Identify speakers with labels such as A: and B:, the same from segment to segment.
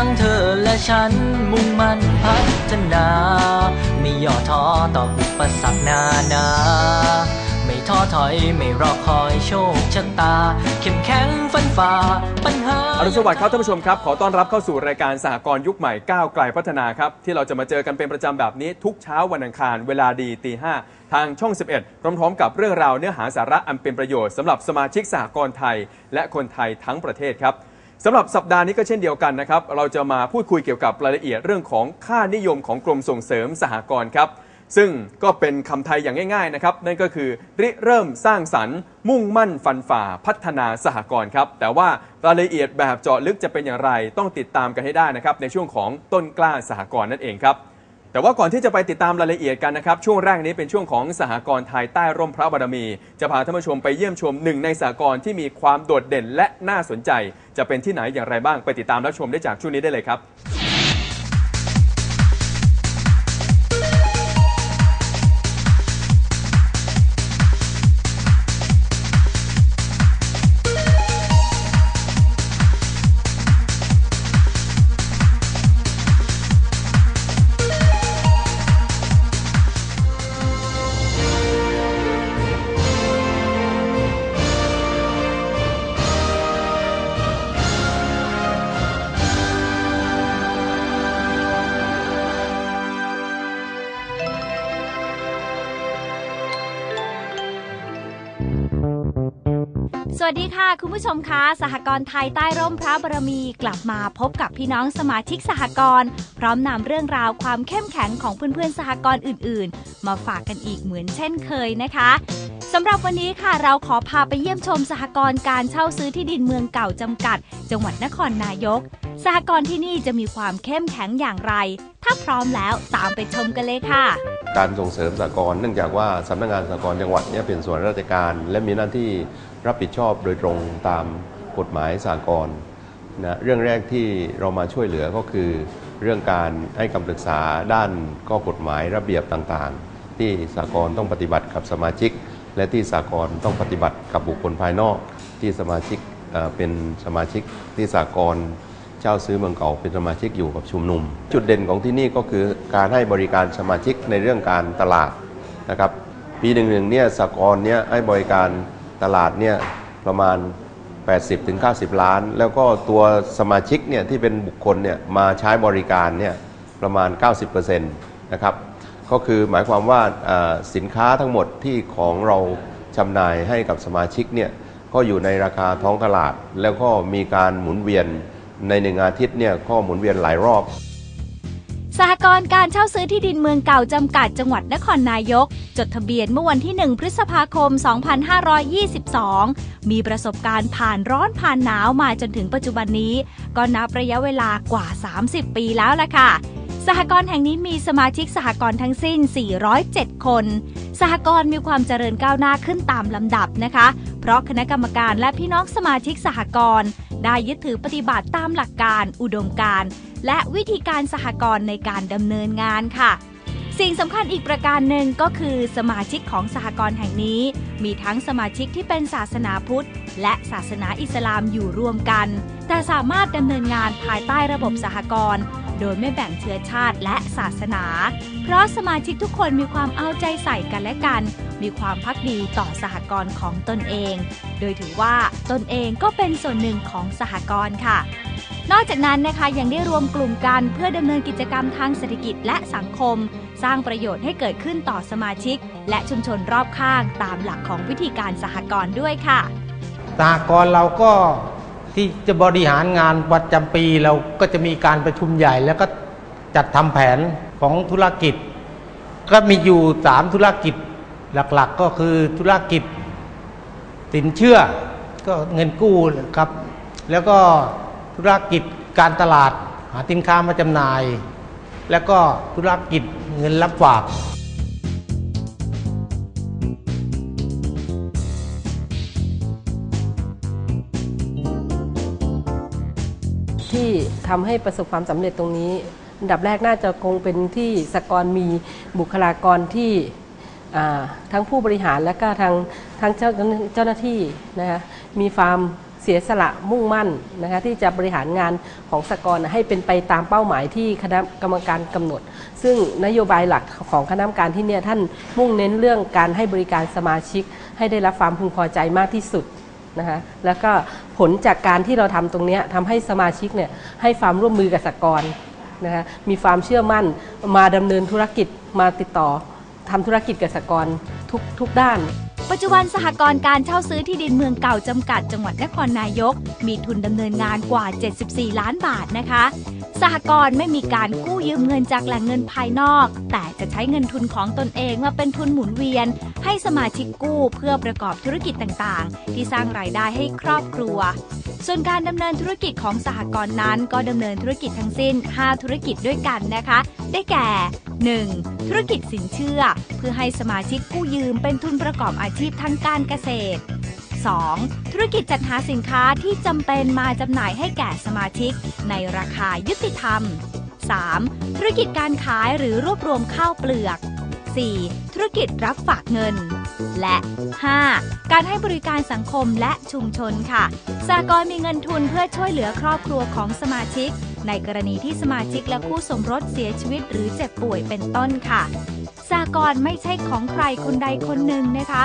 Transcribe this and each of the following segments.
A: ทั้งเธอและฉันมุ่งมั่นพัฒนา ไม่ย่อท้อต่ออุปสรรคนานา ไม่ท้อถอยไม่รอคอยโชคชะตา เข้มแข็งฟันฝ่าปัญหา
B: อรุณสวัสดิ์ครับท่านผู้ชมครับ ขอต้อนรับเข้าสู่รายการสหกรณ์ยุคใหม่ก้าวไกลพัฒนาครับที่เราจะมาเจอกันเป็นประจำแบบนี้ทุกเช้าวันอังคารเวลาดีตีห้าทางช่อง 11 พร้อม ๆ กับเรื่องราวเนื้อหาสาระอันเป็นประโยชน์สำหรับสมาชิกสหกรณ์ไทย และคนไทยทั้งประเทศครับ สำหรับสัปดาห์นี้ก็เช่นเดียวกันนะครับ เราจะมาพูดคุยเกี่ยวกับรายละเอียดเรื่องของค่านิยมของกรมส่งเสริมสหกรณ์ครับ ซึ่งก็เป็นคำไทยอย่างง่าย ๆนะครับ นั่นก็คือริเริ่มสร้างสรรค์ มุ่งมั่นฟันฝ่าพัฒนาสหกรณ์ครับ แต่ว่ารายละเอียดแบบเจาะลึกจะเป็นอย่างไร ต้องติดตามกันให้ได้นะครับในช่วงของต้นกล้าสหกรณ์นั่นเองครับ แต่ว่าก่อนที่จะไปติดตามรายละเอียดกันนะครับ ช่วงแรกนี้เป็นช่วงของสหกรณ์ไทยใต้ร่มพระบารมี จะพาท่านผู้ชมไปเยี่ยมชมหนึ่งในสหกรณ์ที่มีความโดดเด่นและน่าสนใจ จะเป็นที่ไหนอย่างไรบ้างไปติดตามรับชมได้จากช่วงนี้ได้เลยครับ
C: วัสดีค่ะ คุณผู้ชมคะสหกรณ์ไทยใต้ร่มพระบารมีกลับมาพบกับพี่น้องสมาชิกสหกรณ์พร้อมนำเรื่องราวความเข้มแข็งของเพื่อนๆสหกรณ์อื่นๆ มาฝากกันอีกเหมือนเช่นเคยนะคะสำหรับวันนี้ค่ะเราขอพาไปเยี่ยมชมสหกรณ์การเช่าซื้อที่ดินเมืองเก่าจำกัด จังหวัดนครนายก สหกรณ์ที่นี่จะมีความเข้มแข็งอย่างไร ถ้าพร้อมแล้วตามไปชมกันเลยค่ะ
D: การส่งเสริมสหกรณ์เนื่องจากว่าสำนักงานสหกรณ์จังหวัดเนี่ยเป็นส่วนราชการ และมีหน้าที่รับผิดชอบโดยตรงตามกฎหมายสหกรณ์นะเรื่องแรกที่เรามาช่วยเหลือก็คือ เรื่องการให้คำปรึกษาด้านข้อกฎหมายระเบียบต่างๆ ที่สหกรณ์ต้องปฏิบัติกับสมาชิก และที่สหกรณ์ต้องปฏิบัติกับบุคคลภายนอก ที่สมาชิกเป็นสมาชิกที่สหกรณ์เช่าซื้อเมืองเก่าเป็นสมาชิกอยู่กับชุมนุม จุดเด่นของที่นี่ก็คือการให้บริการสมาชิกในเรื่องการตลาดนะครับปีหนึ่งหนึ่งเนี่ยสากลเนี่ยให้บริการ ตลาดเนี่ยประมาณ 80-90 ล้าน แล้วก็ตัวสมาชิกเนี่ยที่เป็นบุคคลเนี่ยมาใช้บริการเนี่ยประมาณ 90%นะครับก็คือหมายความว่าสินค้าทั้งหมดที่ของเราจำหน่ายให้กับสมาชิกเนี่ยก็อยู่ในราคาท้องตลาด แล้วก็มีการหมุนเวียนในหนึ่งอาทิตย์เนี่ยก็หมุนเวียนหลายรอบ
C: สหกรณ์การเช่าซื้อที่ดินเมืองเก่าจำกัดจังหวัดนครนายก จดทะเบียนเมื่อวันที่ 1 พฤษภาคม 2522 มีประสบการณ์ผ่านร้อนผ่านหนาวมาจนถึงปัจจุบันนี้ ก็นับระยะเวลากว่า 30 ปีแล้วล่ะค่ะสหกรณ์แห่งนี้มีสมาชิกสหกรณ์ทั้งสิ้น 407 คน สหกรณ์มีความเจริญก้าวหน้าขึ้นตามลำดับนะคะ ราะคณะกรรมการและพี่น้องสมาชิกสหกรณ์ได้ยึดถือปฏิบัติตามหลักการ อุดมการณ์และวิธีการสหกรณ์ในการดำเนินงานค่ะ สิ่งสำคัญอีกประการหนึ่งก็คือ สมาชิกของสหกรณ์แห่งนี้ มีทั้งสมาชิกที่เป็นศาสนาพุทธ และศาสนาอิสลามอยู่รวมกัน แต่สามารถดำเนินงานภายใต้ระบบสหกรณ์ โดยไม่แบ่งเชื้อชาติและศาสนา เพราะสมาชิกทุกคนมีความเอาใจใส่กันและกัน มีความพักดีต่อสหกรณ์ของตนเอง โดยถือว่าตนเองก็เป็นส่วนหนึ่งของสหกรณ์ค่ะ นอกจากนั้นนะคะยังได้รวมกลุ่มกันเพื่อดำเนินกิจกรรมทางเศรษฐกิจและสังคม สร้างประโยชน์ให้เกิดขึ้นต่อสมาชิก และชุมชนรอบข้างตามหลักของวิธีการสหกรณ์ด้วยค่ะ
E: สหกรณ์เราก็ ที่จะบริหารงานประจำปีเราก็จะมีการประชุมใหญ่ แล้วก็จัดทำแผนของธุรกิจ ก็มีอยู่สามธุรกิจหลักๆ ก็คือธุรกิจสินเชื่อก็เงินกู้ครับ แล้วก็ธุรกิจการตลาดหาสินค้ามาจำหน่าย แล้วก็ธุรกิจเงินรับฝาก
F: ที่ทำให้ประสบความสำเร็จตรงนี้อันดับแรกน่าจะคงเป็นที่สกรมีบุคลากรที่ทั้งผู้บริหารและก็ทางทางเจ้าเจ้าหน้าที่นะคะมีความเสียสละมุ่งมั่นนะคะที่จะบริหารงานของสกรให้เป็นไปตามเป้าหมายที่คณะกรรมการกำหนด ซึ่งนโยบายหลักของคณะกรรมการที่เนี่ยท่านมุ่งเน้นเรื่องการให้บริการสมาชิก ให้ได้รับความพึงพอใจมากที่สุด นะคะแล้วก็ผลจากการที่เราทำตรงนี้ทำให้สมาชิกเนี่ยให้ความร่วมมือกับสกรนะคะมีความเชื่อมั่นมาดำเนินธุรกิจมาติดต่อทำธุรกิจกับสกรทุกทุกด้าน
C: ปัจจุบันสหกรณ์การเช่าซื้อที่ดินเมืองเก่าจำกัด จังหวัดนครนายก มีทุนดำเนินงานกว่า 74 ล้านบาทนะคะ สหกรณ์ไม่มีการกู้ยืมเงินจากแหล่งเงินภายนอก แต่จะใช้เงินทุนของตนเองมาเป็นทุนหมุนเวียน ให้สมาชิกกู้เพื่อประกอบธุรกิจต่างๆ ที่สร้างรายได้ให้ครอบครัว ส่วนการดำเนินธุรกิจของสหกรณ์นั้นก็ดำเนินธุรกิจทั้งสิ้น 5 ธุรกิจด้วยกันนะคะ ได้แก่ 1. ธุรกิจสินเชื่อ เพื่อให้สมาชิกกู้ยืมเป็นทุนประกอบอาชีพทางการเกษตร 2. ธุรกิจจัดหาสินค้าที่จำเป็นมาจำหน่ายให้แก่สมาชิก ในราคายุติธรรม 3. ธุรกิจการขายหรือรวบรวมข้าวเปลือก 4. ธุรกิจรับฝากเงิน และ 5. การให้บริการสังคมและชุมชนค่ะสากลมีเงินทุนเพื่อช่วยเหลือครอบครัวของสมาชิก ในกรณีที่สมาชิกและคู่สมรสเสียชีวิตหรือเจ็บป่วยเป็นต้นค่ะสากลไม่ใช่ของใครคนใดคนหนึ่งนะคะ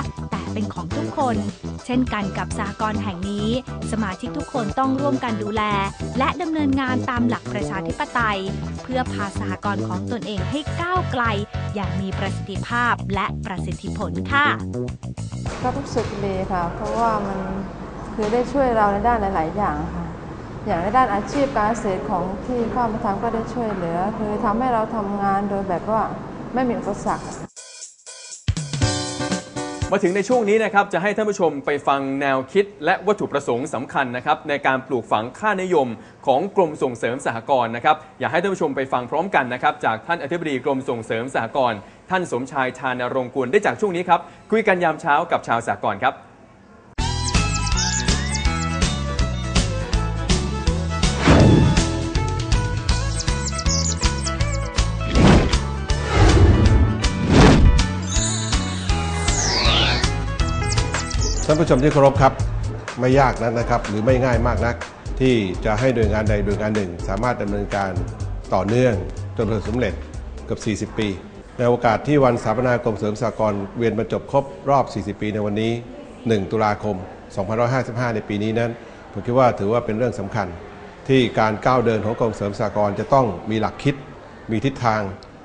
C: เป็นของทุกคน เช่นกันกับสากลแห่งนี้ สมาชิกทุกคนต้องร่วมกันดูแล และดำเนินงานตามหลักประชาธิปไตย เพื่อพาสหกรณ์ของตนเองให้ก้าวไกล อย่างมีประสิทธิภาพและประสิทธิผลค่ะ
G: ก็รู้สึกดีค่ะ เพราะว่ามันคือได้ช่วยเราในด้านหลาย ๆ อย่างค่ะอย่างในด้านอาชีพการเกษตรของที่เข้ามาทำก็ได้ช่วยเหลือ คือทำให้เราทำงานโดยแบบว่าไม่มีอุปสรรค
B: มาถึงในช่วงนี้นะครับจะให้ท่านผู้ชมไปฟังแนวคิด และวัตถุประสงค์สำคัญนะครับในการปลูกฝังค่านิยมของกรมส่งเสริมสหกรณ์นะครับอยากให้ท่านผู้ชมไปฟังพร้อมกันนะครับจากท่านอธิบดีกรมส่งเสริมสหกรณ์ท่านสมชายชาญรงกุลได้จากช่วงนี้ครับคุยกันยามเช้ากับชาวสหกรณ์ครับ
H: ท่านผู้ชมที่เคารพครับไม่ยากนักนะครับ หรือไม่ง่ายมากนัก ที่จะให้หน่วยงานใดหน่วยงานหนึ่ง สามารถดำเนินการต่อเนื่องจนประสบสำเร็จเกือบ 40 ปี ในโอกาสที่วันสถาปนากรมเสริมสหกรณ์เวียนบรรจบครบรอบ 40 ปีในวันนี้ 1 ตุลาคม 2555 ในปีนี้นั้น ผมคิดว่าถือว่าเป็นเรื่องสำคัญ ที่การก้าวเดินของกรมเสริมสหกรณ์จะต้องมีหลักคิด มีทิศทาง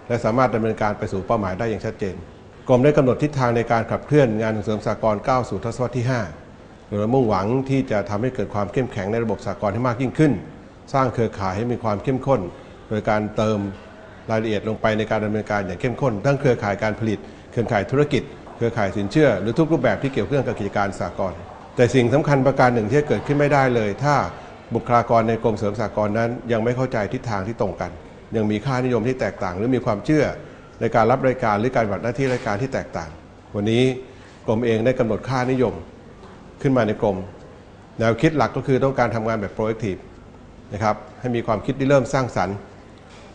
H: และสามารถดำเนินการไปสู่เป้าหมายได้อย่างชัดเจน กรมได้กำหนดทิศทางในการขับเคลื่อนงานส่งเสริมสหกรณ์ก้าวสู่ทศวรรษที่ 5 โดยมุ่งหวังที่จะทำให้เกิดความเข้มแข็งในระบบสหกรณ์ให้มากยิ่งขึ้น สร้างเครือข่ายให้มีความเข้มข้น โดยการเติมรายละเอียดลงไปในการดำเนินการอย่างเข้มข้น ทั้งเครือข่ายการผลิต เครือข่ายธุรกิจ เครือข่ายสินเชื่อ หรือทุกรูปแบบที่เกี่ยวเนื่องกับกิจการสหกรณ์แต่สิ่งสำคัญประการหนึ่งที่เกิดขึ้นไม่ได้เลย ถ้าบุคลากรในกรมเสริมสหกรณ์นั้น ยังไม่เข้าใจทิศทางที่ตรงกัน ยังมีค่านิยมที่แตกต่าง หรือมีความเชื่อ ในการรับรายการหรือการปฏิบัติหน้าที่รายการที่แตกต่าง วันนี้กรมเองได้กำหนดค่านิยมขึ้นมาในกรม แนวคิดหลักก็คือต้องการทำงานแบบ proactive นะครับให้มีความคิดที่เริ่มสร้างสรรค์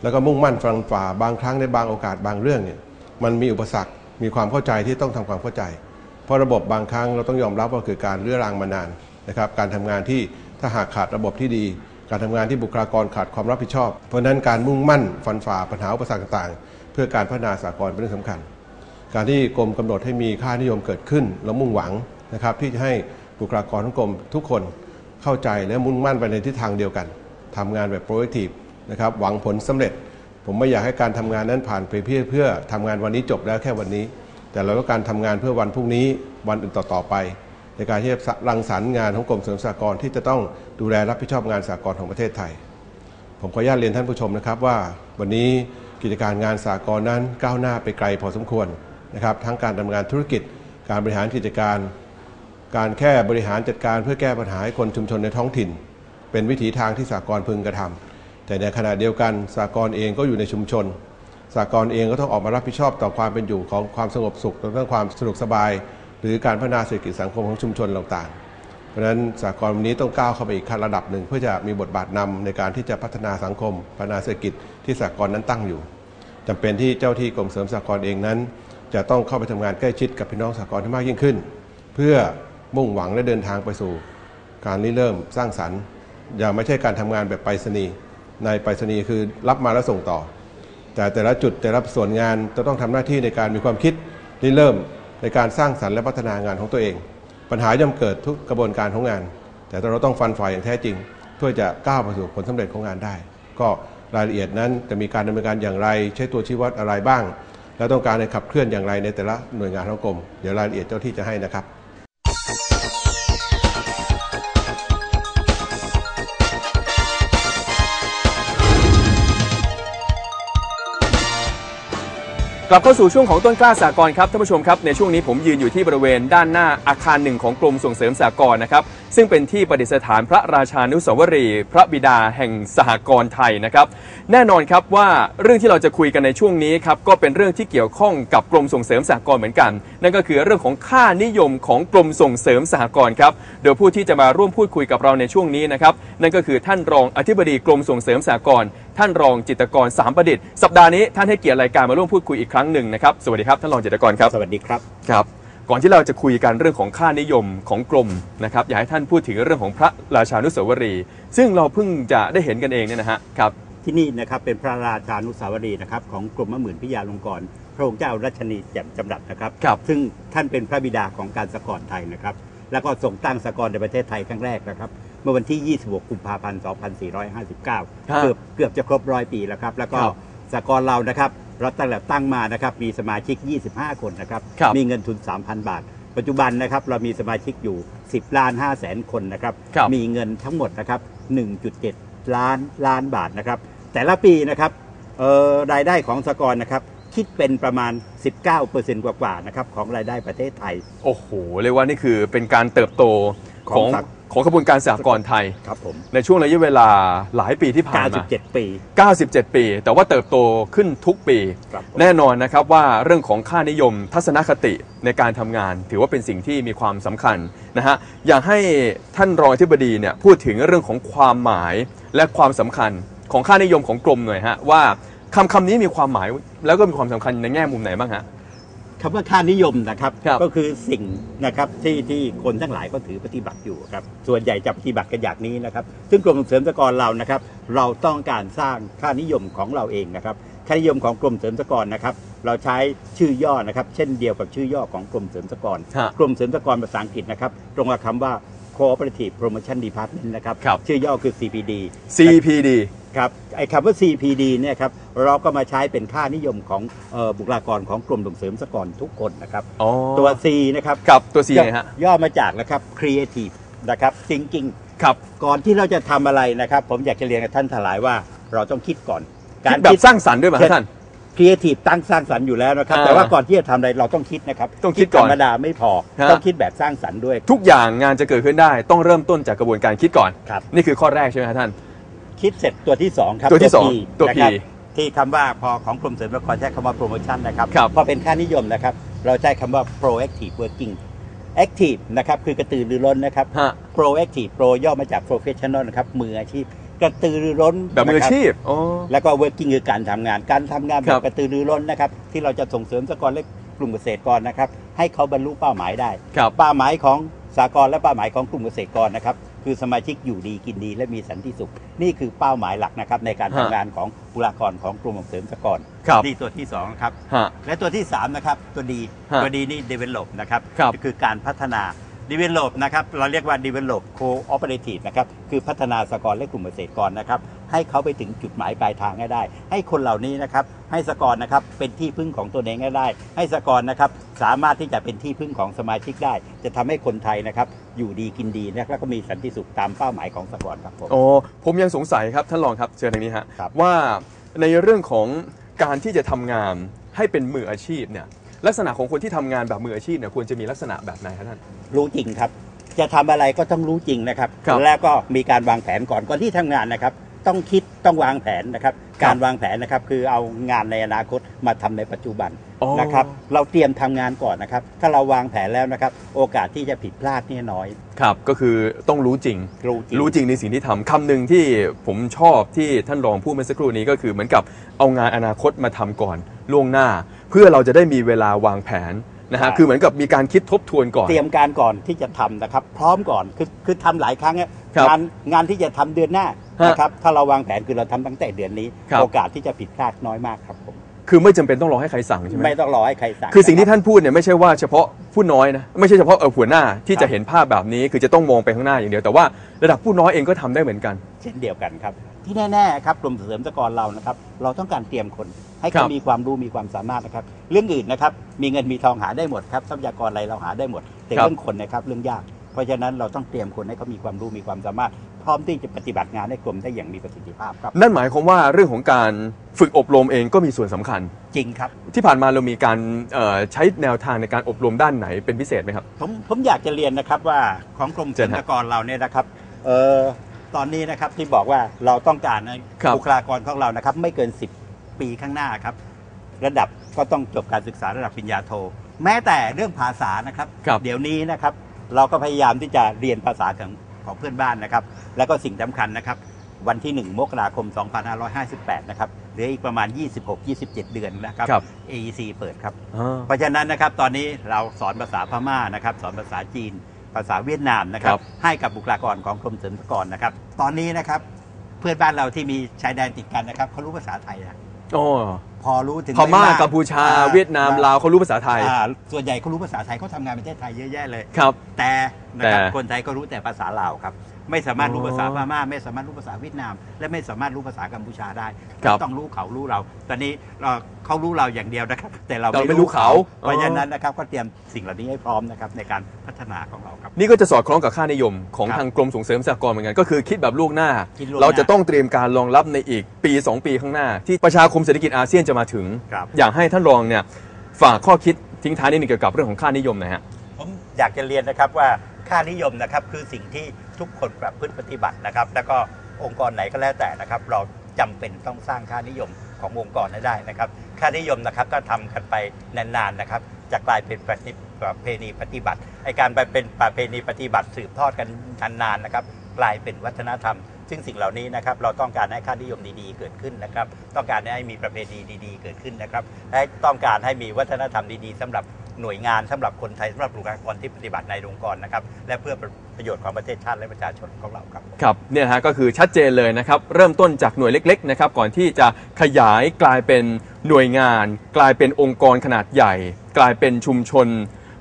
H: แล้วก็มุ่งมั่นฟังฝ่าบางครั้งในบางโอกาสบางเรื่องเนี่ยมันมีอุปสรรคมีความเข้าใจที่ต้องทำความเข้าใจ เพราะระบบบางครั้งเราต้องยอมรับว่าคือการเรื้อรังมานานนะครับการทำงานที่ถ้าหากขาดระบบที่ดี การทำงานที่บุคลากรขาดความรับผิดชอบ เพราะฉะนั้นการมุ่งมั่นฟันฝ่าปัญหาอุปสรรคต่างๆ เพื่อการพัฒนาสากลเป็นเรื่องสำคัญ การที่กรมกำหนดให้มีค่านิยมเกิดขึ้น แล้วมุ่งหวังนะครับที่จะให้บุคลากรของกรมทุกคนเข้าใจและมุ่งมั่นไปในทิศทางเดียวกันทำงานแบบ proactive นะครับหวังผลสำเร็จ ผมไม่อยากให้การทำงานนั้นผ่านไปเพื่อเพื่อทำงานวันนี้จบแล้วแค่วันนี้ แต่เราต้องการทำงานเพื่อวันพรุ่งนี้วันอื่นต่อๆไป ในการที่จะรังสรรค์งานของกรมเสริมสหกรณ์ที่จะต้องดูแลรับผิดชอบงานสหกรณ์ของประเทศไทย ผมขออนุญาตเรียนท่านผู้ชมนะครับว่าวันนี้ กิจการงานสากลนั้นก้าวหน้าไปไกลพอสมควรนะครับทั้งการดำเนินงานธุรกิจ การบริหารกิจการ การแค่บริหารจัดการเพื่อแก้ปัญหาให้คนชุมชนในท้องถิ่น เป็นวิถีทางที่สากลพึงกระทำแต่ในขณะเดียวกันสากลเองก็อยู่ในชุมชนสากลเองก็ต้องออกมารับผิดชอบต่อความเป็นอยู่ของความสงบสุขเรื่องความสะดวกสบาย หรือการพัฒนาเศรษฐกิจสังคมของชุมชนต่างๆ เพราะฉะนั้นสากลวันนี้ต้องก้าวเข้าไปอีกขั้นระดับหนึ่งเพื่อจะมีบทบาทนำในการที่จะพัฒนาสังคมพัฒนาเศรษฐกิจที่สากลนั้นตั้งอยู่ จำเป็นที่เจ้าที่กรมเสริมสากลเองนั้น จะต้องเข้าไปทำงานใกล้ชิดกับพี่น้องสากลให้มากยิ่งขึ้น เพื่อมุ่งหวังและเดินทางไปสู่ การริเริ่มสร้างสรรค์ อย่าไม่ใช่การทำงานแบบไปรษณีย์ในไปรษณีย์คือรับมาแล้วส่งต่อ แต่แต่ละจุดแต่ละส่วนงานจะต้องทำหน้าที่ในการมีความคิดริเริ่มในการสร้างสรรค์และพัฒนางานของตัวเอง ปัญหาย่อมเกิดทุกกระบวนการของงาน แต่เราต้องฟันฝ่ายอย่างแท้จริง เพื่อจะก้าวไปสู่ผลสำเร็จของงานได้ ก็ รายละเอียดนั้นจะมีการดำเนินการอย่างไร ใช้ตัวชี้วัดอะไรบ้าง และต้องการในขับเคลื่อนอย่างไรในแต่ละหน่วยงานของกรมเดี๋ยวรายละเอียดเจ้าที่จะให้นะครับ
B: ลับเข้าสู่ช่วงของต้นกล้าสากลครับท่านผู้ชมครับในช่วงนี้ผมยืนอยู่ที่บริเวณด้านหน้าอาคารหนึ่งของกรมส่งเสริมสากลนะครับซึ่งเป็นที่ประดิษฐานพระราชานุสาวรีย์พระบิดาแห่งสหกรณ์ไทยนะครับแน่นอนครับว่าเรื่องที่เราจะคุยกันในช่วงนี้ครับก็เป็นเรื่องที่เกี่ยวข้องกับกรมส่งเสริมสหกรณ์เหมือนกัน นั่นก็คือเรื่องของค่านิยมของกรมส่งเสริมสหกรณ์ครับโดยผู้ที่จะมาร่วมพูดคุยกับเราในช่วงนี้นะครับนั่นก็คือท่านรองอธิบดีกรมส่งเสริมสหกรณ์ท่านรองจิตรกรสามประดิษฐ์สัปดาห์นี้ท่านให้เกียรติรายการมาร่วมพูดคุยอีกครั้งหนึ่งนะครับสวัสดีครับท่านรองจิตรกรครับ
I: สวัสดีครับ
B: ครับก่อนที่เราจะคุยกันเรื่องของค่านิยมของกรมนะครับอยากให้ท่านพูดถึงเรื่องของพระราชานุสาวรีย์ซึ่งเราเพิ่งจะได้เห็นกันเองเนี่ยนะฮะครับ
I: ที่นี่นะครับเป็นพระราชานุสาวรีย์นะครับของกรมมะหมื่นพิยาลงกรณ์พระองค์เจ้ารัชนีแจ่มจำรัดนะครับ
B: ครับ
I: ซึ่งท่านเป็นพระบิดาของการสกรไทยนะครับ แล้วก็ทรงตั้งสกรในประเทศไทยครั้งแรกนะครับ เมื่อวันที่ 26 กุมภาพันธ์ 2459 เกือบเกือบจะครบร้อยปีแล้วครับ แล้วก็
B: ครับ
I: สกรเรานะครับเราตั้งแต่ตั้งมานะครับมีสมาชิก 25 คนนะครับ
B: ครับ
I: มีเงินทุน 3,000 บาท ปัจจุบันนะครับเรามีสมาชิกอยู่ 10 ล้าน5แสนคนนะครับ
B: ครับ
I: มีเงินทั้งหมดนะครับ 1.7 ล้านล้านบาทนะครับ แต่ละปีนะครับเอ่อรายได้ของสกรนะครับคิดเป็นประมาณ 19%กว่าๆนะครับของรายได้ประเทศไทย
B: โอ้โห เรียกว่านี่คือเป็นการเติบโตของ
I: ของสัก
B: ของขบวนการสหกรณ์ไทย
I: ครับผม
B: ในช่วงระยะเวลาหลายปีที่ผ่านมา
I: 97 ปี
B: 97 ปี แต่ว่าเติบโตขึ้นทุกปี
I: ครับผม
B: แน่นอนนะครับว่าเรื่องของค่านิยมทัศนคติในการทำงาน ถือว่าเป็นสิ่งที่มีความสำคัญนะฮะอยากให้ท่านรองอธิบดีเนี่ยพูดถึงเรื่องของความหมายและความสำคัญของค่านิยมของกรมหน่อยฮะว่าคำคำนี้มีความหมายแล้วก็มีความสำคัญในแง่มุมไหนบ้างฮะ
I: คำว่าค่านิยมนะครับ
B: ครับ
I: ก็คือสิ่งนะครับที่ที่คนทั้งหลายก็ถือปฏิบัติอยู่ครับส่วนใหญ่จะปฏิบัติกันอย่างนี้นะครับ ซึ่งกรมส่งเสริมสหกรณ์เรานะครับ เราต้องการสร้างค่านิยมของเราเองนะครับค่านิยมของกรมเสริมสหกรณ์นะครับเราใช้ชื่อย่อนะครับ เช่นเดียวกับชื่อย่อของกรมเสริมสหกรณ์
B: ฮะ
I: กรมเสริมสหกรณ์ภาษาอังกฤษนะครับ ตรงกับคำว่า cooperative promotion department นะครับ
B: ครับ
I: ชื่อย่อคือ CPD
B: CPD
I: ครับไอ้คำว่า CPD เนี่ยครับเราก็มาใช้เป็นค่านิยมของเอ่อบุคลากรของกรมส่งเสริมสหกรณ์ทุกคนนะครับ
B: อ๋อ
I: ตัว C นะครับ
B: กับตัว C ไงฮะ
I: ย่อมาจากนะครับ creative นะครับ thinking
B: ครับ
I: ก่อนที่เราจะทำอะไรนะครับ ผมอยากจะเรียนกับท่านทลายว่าเราต้องคิดก่อน
B: คิดแบบสร้างสรรค์ด้วยไหมฮะท่าน
I: creative ตั้งสร้างสรรค์อยู่แล้วนะครับ
B: อ่า
I: แต่ว่าก่อนที่จะทำอะไรเราต้องคิดนะครับ
B: ต้องคิดก่อน
I: ธรรมดาไม่พอ
B: ฮะ
I: ต้องคิดแบบสร้างสรรค์ด้วย
B: ทุกอย่างงานจะเกิดขึ้นได้ ต้องเริ่มต้นจากกระบวนการคิดก่อน
I: ครับ
B: นี่คือข้อแรกใช่ไหมครับท่าน
I: คิดเสร็จตัวที่สองครับ
B: ตัวที่สอง
I: P
B: ตัว
I: นะครับ
B: P
I: ที่คำว่าพอของกรมเสริมสหกรณ์ใช้คำว่า promotion นะครับ
B: ครับ
I: พอเป็นค่านิยมนะครับ เราใช้คำว่า proactive working active นะครับคือกระตือรือร้นนะครับ
B: ฮะ
I: proactive pro ย่อมาจาก professional นะครับมืออาชีพ กระตือรือร้น
B: แบบมืออาชีพอ๋อ
I: แล้วก็ working คือการทำงาน การทำงานแบ
B: ครับบ
I: กระตือรือร้นนะครับ ที่เราจะส่งเสริมสหกรณ์และกลุ่มเกษตรกรนะครับ ให้เขาบรรลุเป้าหมายได้
B: ครับ
I: เป้าหมายของสากลและเป้าหมายของกลุ่มเกษตรกรนะครับ คือสมาชิกอยู่ดีกินดีและมีสันติสุข นี่คือเป้าหมายหลักนะครับในการทำ
B: ฮะ
I: งานของบุคลากรของกลุ่มส่งเสริมสหกรณ์
B: ครับ
I: นี่ตัวที่สองนะครับ
B: ฮะ
I: และตัวที่3นะครับตัวดี
B: ฮะ
I: ตัวดีนี่ develop นะครับ
B: ครับ
I: คือการพัฒนา develop นะครับเราเรียกว่า develop cooperative นะครับคือพัฒนาสหกรณ์และกลุ่มเกษตรกรนะครับให้เขาไปถึงจุดหมายปลายทางให้ได้ ให้คนเหล่านี้นะครับให้สหกรณ์นะครับเป็นที่พึ่งของตัวเองให้ได้ ให้สหกรณ์นะครับสามารถที่จะเป็นที่พึ่งของสมาชิกได้ จะทำให้คนไทยนะครับอยู่ดีกินดีนะแล้วก็มีสันติสุขตามเป้าหมายของสหกรณ์ครับผม
B: โอ้ผมยังสงสัยครับท่านรองครับเชิญทางนี้ฮะ
I: ครับ
B: ว่าในเรื่องของการที่จะทำงานให้เป็นมืออาชีพเนี่ยลักษณะของคนที่ทำงานแบบมืออาชีพเนี่ยควรจะมีลักษณะแบบไหนครับท่าน
I: รู้จริงครับ จะทำอะไรก็ต้องรู้จริงนะครับ
B: ครับ
I: แล้วก็มีการวางแผนก่อนก่อนที่ทำงานนะครับ ต้องคิดต้องวางแผนนะครับ การวางแผนนะครับ คือเอางานในอนาคตมาทำในปัจจุบัน
B: อ๋อ
I: นะครับ เราเตรียมทำงานก่อนนะครับ ถ้าเราวางแผนแล้วนะครับ โอกาสที่จะผิดพลาดนี่น้อย
B: ครับก็คือต้องรู้จริง
I: รู้จริง
B: รู้จริงในสิ่งที่ทำคำหนึ่งที่ผมชอบที่ท่านรองพูดเมื่อสักครู่นี้ก็คือเหมือนกับเอางานอนาคตมาทำก่อนล่วงหน้า เพื่อเราจะได้มีเวลาวางแผน นะฮะ
I: ใช่
B: คือเหมือนกับมีการคิดทบทวนก่อน
I: เตรียมการก่อนที่จะทำนะครับ พร้อมก่อนคือคือทำหลายครั้งอะ
B: ครับ
I: งานงานที่จะทำเดือนหน้า
B: ฮะ
I: นะครับถ้าเราวางแผนคือเราทำตั้งแต่เดือนนี้
B: ครับ
I: โอกาสที่จะผิดพลาดน้อยมากครับผม
B: คือไม่จำเป็นต้องรอให้ใครสั่งใช่ไหม
I: ไม่ต้องรอให้ใครสั่ง
B: คือสิ่งที่
I: นะรับ
B: ท่านพูดเนี่ยไม่ใช่ว่าเฉพาะผู้น้อยนะไม่ใช่เฉพาะเออหัวหน้าที่จะเห็นภาพแบบนี้ คือจะต้องมองไปข้างหน้าอย่างเดียวแต่ว่าระดับผู้น้อยเองก็ทำได้เหมือนกัน
I: เช่นเดียวกันครับ ที่แน่ๆครับกรมส่งเสริมสหกรณ์เรานะครับ เราต้องการเตรียมคน ให้
B: ครั
I: เขา
B: บ
I: มีความรู้มีความสามารถนะครับ เรื่องอื่นนะครับ มีเงินมีทองหาได้หมดครับทรัพยากรอะไรเราหาได้หมด แต่
B: ครับ
I: เรื่องคนนะครับเรื่องยาก เพราะฉะนั้นเราต้องเตรียมคนให้เขามีความรู้มีความสามารถ พร้อมที่จะปฏิบัติงานให้กรมได้อย่างมีประสิทธิภาพครับ
B: นั่นหมายความว่าเรื่องของการฝึกอบรมเองก็มีส่วนสำคัญ
I: จริงครับ
B: ที่ผ่านมาเรามีการเอ่อใช้แนวทางในการอบรมด้านไหนเป็นพิเศษไหมครับ
I: ผมผมอยากจะเรียนนะครับว่าของกรม
B: เชิ
I: ศุ
B: ญ
I: ล
B: ฮะ
I: กากรเราเนี่ยนะครับเออ ตอนนี้นะครับที่บอกว่าเราต้องการให้
B: ครับ
I: บุคลากรของเรานะครับ ไม่เกิน 10 ปีข้างหน้าครับ ระดับก็ต้องจบการศึกษาระดับปริญญาโท แม้แต่เรื่องภาษานะครับ
B: ครับ
I: เดี๋ยวนี้นะครับ เราก็พยายามที่จะเรียนภาษาของของเพื่อนบ้านนะครับ แล้วก็สิ่งสำคัญนะครับ วันที่ 1 มกราคม 2558 นะครับเหลืออีกประมาณ 26-27 เดือนนะครับ
B: ครับ
I: AEC เปิดครับ
B: อ่า
I: เพราะฉะนั้นนะครับตอนนี้เราสอนภาษาพม่านะครับ สอนภาษาจีน ภาษาเวียดนามนะครับ
B: ครับ
I: ให้กับบุคลากรของกรมศิลปากรนะครับ ตอนนี้นะครับ เพื่อนบ้านเราที่มีชายแดนติดกันนะครับเขารู้ภาษาไทยนะ
B: อ๋อ
I: พอรู้ถึง
B: พม่า
I: เรื่อง
B: กัมพูชา
I: อ่
B: เวียดนามลาวเขารู้ภาษาไทย
I: อ่าส่วนใหญ่เขารู้ภาษาไทยเขาทำงานในประเทศไทยเยอะแยะเลย
B: ครับ
I: แต่นะครับ
B: แต่
I: คนไทยก็รู้แต่ภาษาลาวครับ ไม่สามารถรู้
B: อ๋อ
I: ภาษาพม่าไม่สามารถรู้ภาษาเวียดนาม และไม่สามารถรู้ภาษากัมพูชาได้
B: ครับ
I: ต้องรู้เขารู้เรา ตอนนี้เอ่อเขารู้เราอย่างเดียวนะครับ แต่เรา
B: เราไม่รู้เขา
I: เพราะฉะนั้นนะครับก็เตรียมสิ่งเหล่านี้ให้พร้อมนะครับในการพัฒนาของเราครับ
B: นี่ก็จะสอดคล้องกับค่านิยมของ
I: ครับ
B: ทางกรมส่งเสริมสหกรณ์เหมือนกันก็คือคิดแบบล่วงหน้า
I: คิดล่วงหน้า
B: เราจะต้องเตรียมการรองรับในอีกปี 2 ปีข้างหน้า ที่ประชาคมเศรษฐกิจอาเซียนจะมาถึง
I: ครับ
B: อยากให้ท่านรองเนี่ยฝากข้อคิดทิ้งท้ายนิดนึงเกี่ยวกับเรื่องของค่านิยมหนะฮะ
I: ผมอยากจะเรียนนะครับว่า ค่านิยมนะครับคือสิ่งที่ทุกคนประพฤติปฏิบัตินะครับ แล้วก็องค์กรไหนก็แล้วแต่นะครับ เราจำเป็นต้องสร้างค่านิยมขององค์กรให้ได้นะครับ ค่านิยมนะครับก็ทำกันไปนานๆนะครับ จะกลายเป็นประเพประเพณีปฏิบัติไอการไปเป็นประเพณีปฏิบัติสืบทอดกันนานๆนะครับ กลายเป็นวัฒนธรรม ซึ่งสิ่งเหล่านี้นะครับ เราต้องการให้ค่านิยมดีๆ เกิดขึ้นนะครับ ต้องการให้มีประเพณีดีๆ เกิดขึ้นนะครับ และต้องการให้มีวัฒนธรรมดีๆสำหรับ หน่วยงานสำหรับคนไทยสำหรับบุคลากรที่ปฏิบัติในองค์กรนะครับและเพื่อประโยชน์ของประเทศชาติและประชาชนของเราครับ
B: ครับเนี่ยฮะก็คือชัดเจนเลยนะครับเริ่มต้นจากหน่วยเล็กๆนะครับก่อนที่จะขยายกลายเป็นหน่วยงาน กลายเป็นองค์กรขนาดใหญ่ กลายเป็นชุมชน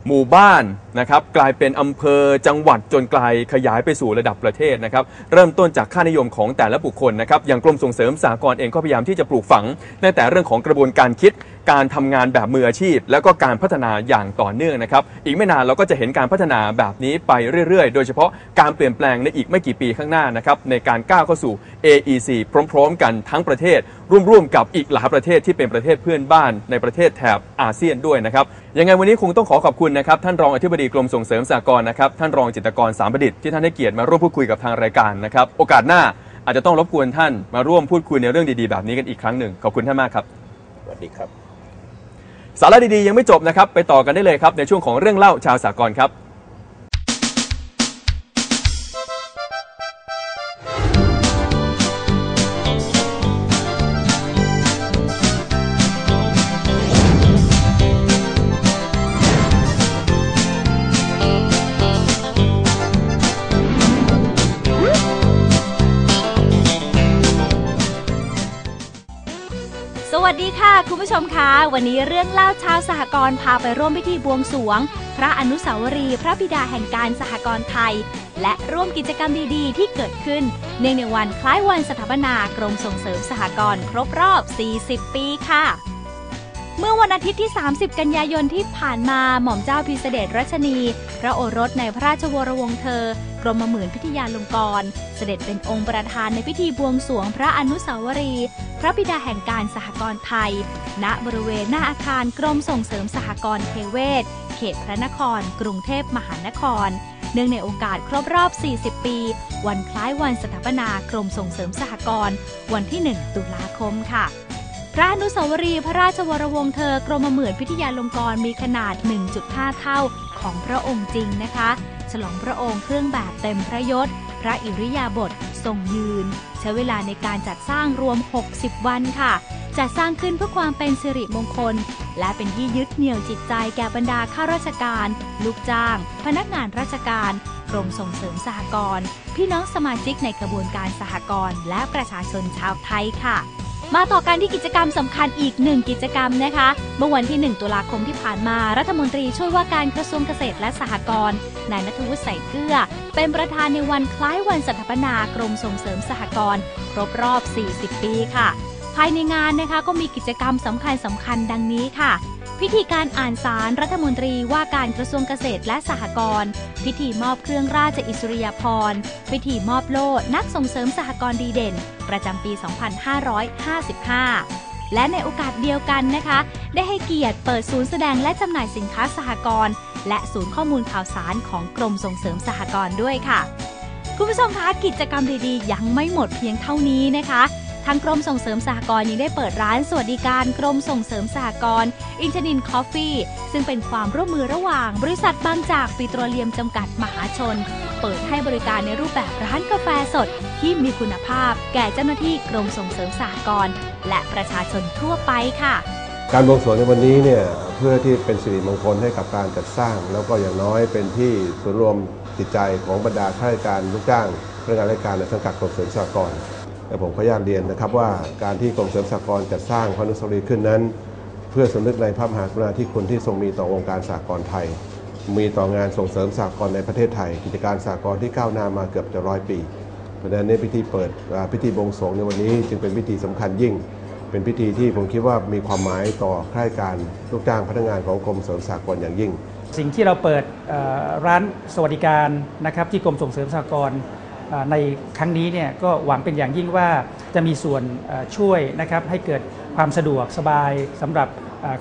B: หมู่บ้านนะครับกลายเป็นอำเภอจังหวัดจนกลายขยายไปสู่ระดับประเทศนะครับเริ่มต้นจากค่านิยมของแต่ละบุคคลนะครับอย่างกรมส่งเสริมสากลเองก็พยายามที่จะปลูกฝังในแต่เรื่องของกระบวนการคิด การทำงานแบบมืออาชีพ แล้วก็การพัฒนาอย่างต่อเนื่องนะครับอีกไม่นานเราก็จะเห็นการพัฒนาแบบนี้ไปเรื่อยๆ โดยเฉพาะการเปลี่ยนแปลงในอีกไม่กี่ปีข้างหน้านะครับในการก้าวเข้าสู่ AEC พร้อมๆ กันทั้งประเทศ ร่วมๆกับอีกหลายประเทศที่เป็นประเทศเพื่อนบ้านในประเทศแถบอาเซียนด้วยนะครับยังไงวันนี้คงต้องขอขอบคุณนะครับท่านรองอธิบดีกรมส่งเสริมสากลนะครับท่านรองจิตรกรสามประดิษฐ์ที่ท่านให้เกียรติมาร่วมพูดคุยกับทางรายการนะครับโอกาสหน้าอาจจะต้องรบกวนท่านมาร่วมพูดคุยในเรื่องดีๆแบบนี้กันอีกครั้งหนึ่งขอบคุณท่านมากครับ
I: สวัสดีครับ
B: สาระดีๆยังไม่จบนะครับ ไปต่อกันได้เลยครับในช่วงของเรื่องเล่าชาวสากลครับ
C: วันนี้เรื่องเล่าชาวสหกรณ์พาไปร่วมพิธีบวงสรวง พระอนุสาวรีย์พระบิดาแห่งการสหกรณ์ไทย และร่วมกิจกรรมดีๆ ที่เกิดขึ้น เนื่องในวันคล้ายวันสถาปนากรมส่งเสริมสหกรณ์ครบรอบ 40 ปีค่ะ เมื่อวันอาทิตย์ที่ 30 กันยายนที่ผ่านมาหม่อมเจ้าพิเศษรัชนี พระโอรสในพระราชวรวงศ์เธอ กรมหมื่นพิทยาลงกรณ์เสด็จเป็นองค์ประธานในพิธีบวงสรวงพระอนุสาวรีย์พระบิดาแห่งการสหกรณ์ไทย ณบริเวณหน้าอาคารกรมส่งเสริมสหกรณ์เทเวศ เขตพระนคร กรุงเทพมหานครเนื่องในโอกาสครบรอบ 40 ปี วันคล้ายวันสถาปนากรมส่งเสริมสหกรณ์ วันที่ 1 ตุลาคมค่ะ พระอนุสาวรีย์พระราชวรวงศ์เธอกรมเหมือนพิทยาลงกรมีขนาด 1.5 เท่าของพระองค์จริงนะคะ ฉลองพระองค์เครื่องแบบเต็มพระยศ พระอิริยาบถทรงยืน ใช้เวลาในการจัดสร้างรวม 60 วันค่ะ จัดสร้างขึ้นเพื่อความเป็นสิริมงคล และเป็นที่ยึดเหนี่ยวจิตใจแก่บรรดาข้าราชการ ลูกจ้าง พนักงานราชการกรมส่งเสริมสหกรณ์พี่น้องสมาชิกในกระบวนการสหกรณ์และประชาชนชาวไทยค่ะ มาต่อกันที่กิจกรรมสำคัญอีกหนึ่งกิจกรรมนะคะเมื่อวันที่ 1 ตุลาคมที่ผ่านมา รัฐมนตรีช่วยว่าการกระทรวงเกษตรและสหกรณ์นายนัทวุฒิใส่เกลือ เป็นประธานในวันคล้ายวันสถาปนากรมส่งเสริมสหกรณ์ครบรอบ 40 ปีค่ะ ภายในงานนะคะก็มีกิจกรรมสำคัญสำคัญดังนี้ค่ะ พิธีการอ่านสารรัฐมนตรีว่าการกระทรวงเกษตรและสหกรณ์ พิธีมอบเครื่องราชอิสริยาภรณ์ พิธีมอบโล่นักส่งเสริมสหกรณ์ดีเด่น ประจำปี 2555และในโอกาสเดียวกันนะคะ ได้ให้เกียรติเปิดศูนย์แสดงและจำหน่ายสินค้าสหกรณ์และศูนย์ข้อมูลข่าวสารของกรมส่งเสริมสหกรณ์ด้วยค่ะ คุณผู้ชมคะกิจกรรมดีๆ ยังไม่หมดเพียงเท่านี้นะคะ ทางกรมส่งเสริมสหกรณ์ยังได้เปิดร้านสวัสดิการกรมส่งเสริมสหกรณ์อินทนินคอฟฟี่ซึ่งเป็นความร่วมมือระหว่าง บริษัทบางจากปิโตรเลียมจำกัดมหาชน เปิดให้บริการในรูปแบบร้านกาแฟสด ที่มีคุณภาพ แก่เจ้าหน้าที่กรมส่งเสริมสหกรณ์และประชาชนทั่วไปค่ะ
H: การบวงสรวงในวันนี้เนี่ยเพื่อที่เป็นสิริมงคลให้กับการจัดสร้าง แล้วก็อย่างน้อยเป็นที่ส่วนรวมจิตใจของบรรดาข้าราชการลูกจ้างพนักงานราชการในสังกัดกรมเสริมสหกรณ์ แต่ผมขออนุญาตเรียนนะครับว่าการที่กรมเสริมสหกรณ์จัดสร้างพระนุสรีขึ้นนั้น เพื่อสำนึกในพระมหากรุณาธิคุณที่ทรงมีต่อวงการสหกรณ์ไทย มีต่องานส่งเสริมสหกรณ์ในประเทศไทย กิจการสหกรณ์ที่ก้าวหน้ามาเกือบจะร้อยปี เพราะฉะนั้นในพิธีเปิดพิธีบวงสรวงในวันนี้จึงเป็นพิธีสำคัญยิ่ง เป็นพิธีที่ผมคิดว่ามีความหมายต่อข้าราชการลูกจ้างพนักงานของกรมเสริมสหกรณ์อย่างยิ่ง
J: สิ่งที่เราเปิดร้านสวัสดิการนะครับที่กรมส่งเสริมสหกรณ์ ในครั้งนี้เนี่ยก็หวังเป็นอย่างยิ่งว่าจะมีส่วนช่วยนะครับให้เกิดความสะดวกสบายสำหรับ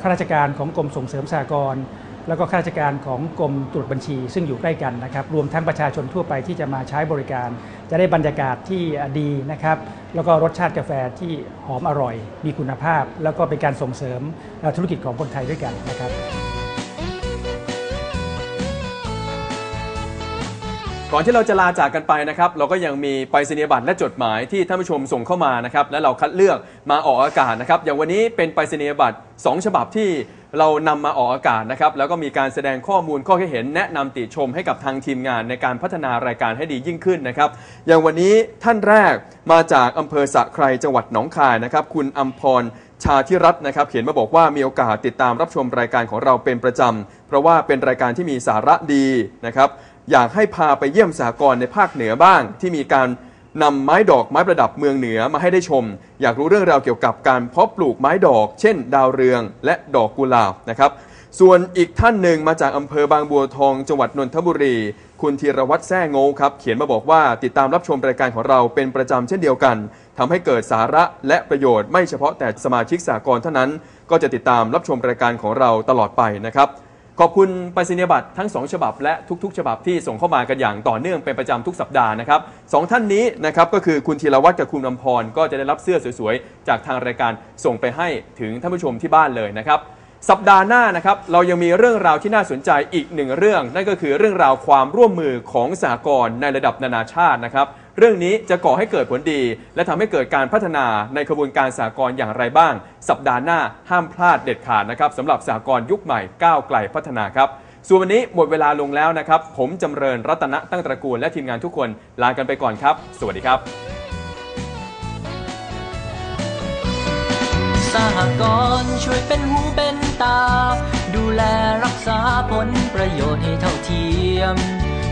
J: ข้าราชการของกรมส่งเสริมสหกรณ์แล้วก็ข้าราชการของกรมตรวจบัญชี ซึ่งอยู่ใกล้กันนะครับ รวมทั้งประชาชนทั่วไปที่จะมาใช้บริการ จะได้บรรยากาศที่ดีนะครับ แล้วก็รสชาติกาแฟที่หอมอร่อย มีคุณภาพ แล้วก็เป็นการส่งเสริมธุรกิจของคนไทยด้วยกันนะครับ
B: ก่อนที่เราจะลาจากกันไปนะครับ เราก็ยังมีไปรษณียบัตรและจดหมายที่ท่านผู้ชมส่งเข้ามานะครับ และเราคัดเลือกมาออกอากาศนะครับ อย่างวันนี้เป็นไปรษณียบัตร2 ฉบับที่เรานำมาออกอากาศนะครับ แล้วก็มีการแสดงข้อมูลข้อคิดเห็น แนะนำติชมให้กับทางทีมงานในการพัฒนารายการให้ดียิ่งขึ้นนะครับ อย่างวันนี้ท่านแรกมาจากอำเภอสะไครจังหวัดหนองคายนะครับ คุณอัมพรชาธิรัตน์นะครับ เขียนมาบอกว่ามีโอกาสติดตามรับชมรายการของเราเป็นประจำเพราะว่าเป็นรายการที่มีสาระดีนะครับ อยากให้พาไปเยี่ยมสหกรณ์ในภาคเหนือบ้าง ที่มีการนำไม้ดอกไม้ประดับเมืองเหนือมาให้ได้ชม อยากรู้เรื่องราวเกี่ยวกับการเพาะปลูกไม้ดอก เช่น ดาวเรืองและดอกกุหลาบนะครับส่วนอีกท่านหนึ่งมาจากอำเภอบางบัวทองจังหวัดนนทบุรี คุณธีรวัตรแซ่โงครับ เขียนมาบอกว่าติดตามรับชมรายการของเราเป็นประจำเช่นเดียวกันทำให้เกิดสาระและประโยชน์ไม่เฉพาะแต่สมาชิกสากลเท่านั้น ก็จะติดตามรับชมรายการของเราตลอดไปนะครับ ขอบคุณไปรษณียบัตรทั้ง 2 ฉบับและทุก ๆ ฉบับที่ส่งเข้ามากันอย่างต่อเนื่องเป็นประจำทุกสัปดาห์นะครับสองท่านนี้นะครับก็คือคุณธีรวัตรกับคุณอำพรก็จะได้รับเสื้อสวยๆ จากทางรายการส่งไปให้ถึงท่านผู้ชมที่บ้านเลยนะครับ สัปดาห์หน้านะครับเรายังมีเรื่องราวที่น่าสนใจอีกหนึ่งเรื่อง นั่นก็คือเรื่องราวความร่วมมือของสหกรณ์ในระดับนานาชาตินะครับเรื่องนี้จะก่อให้เกิดผลดี และทำให้เกิดการพัฒนาในขบวนการสหกรณ์อย่างไรบ้าง สัปดาห์หน้าห้ามพลาดเด็ดขาดนะครับสำหรับสหกรณ์ยุคใหม่ก้าวไกลพัฒนาครับส่วนวันนี้หมดเวลาลงแล้วนะครับ ผมจำเริญรัตนะตั้งตระกูลและทีมงานทุกคนลากันไปก่อนครับ สวัสดีครับ
A: สหกรณ์ช่วยเป็นหูเป็นตา ดูแลรักษาผลประโยชน์ให้เท่าเทียม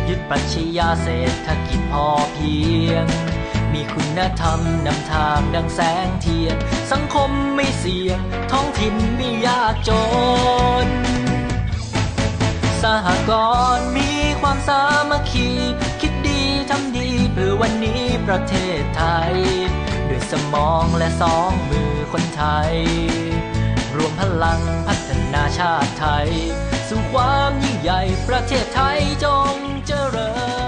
A: ยึดปรัชญาเศรษฐกิจพอเพียง มีคุณธรรมนำทางดังแสงเทียน สังคมไม่เสี่ยง ท้องถิ่นไม่ยากจน สหกรณ์มีความสามัคคี คิดดีทำดีเพื่อวันนี้ประเทศไทย ด้วยสมองและสองมือคนไทย รวมพลังพัฒนาชาติไทย สู่ความยิ ใหญ่ประเทศไทยจงเจริญ